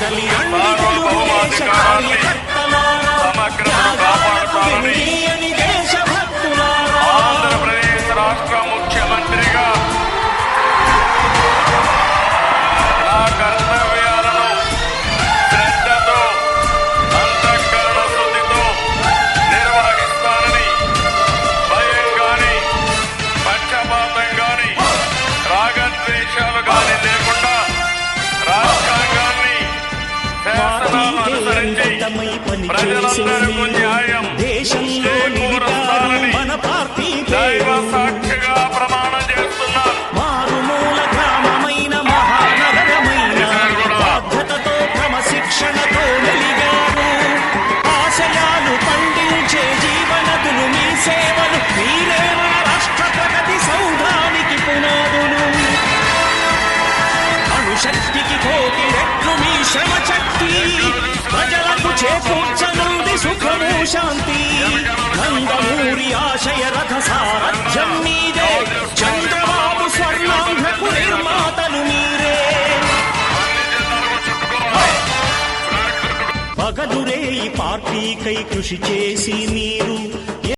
తరలి రండి తెలుగుదేశ కార్యకర్తలారా. త్యాగాలకు దేశభక్తులారా. ఆంధ్రప్రదేశ్ రాష్ట్ర ముఖ్యమంత్రిగా నా ప్రజలందరికీ న్యాయం. దేశంలో మన పార్టీ దైవ సాక్షిగా ప్రమాణం చేస్తున్నారు. మారుమూల గ్రామమైన మహానగరమైన బాధ్యతతో క్రమశిక్షణతో వెలిగారు. ఆశయాలు పండించే మీ సేవలు మీరే మన రాష్ట్ర ప్రగతి సౌధానికి పునాదులు. అణుశక్తికి కోటి రెట్లు మీ శ్రమ శక్తి సుఖము శాంతి నందమూరి ఆశయ రథ సారథ్యం మీదే చంద్రబాబు స్వర్ణాంధ్రకు నిర్మాతలు మీరే పగలురే ఈ పార్టీకై కృషి చేసి మీరు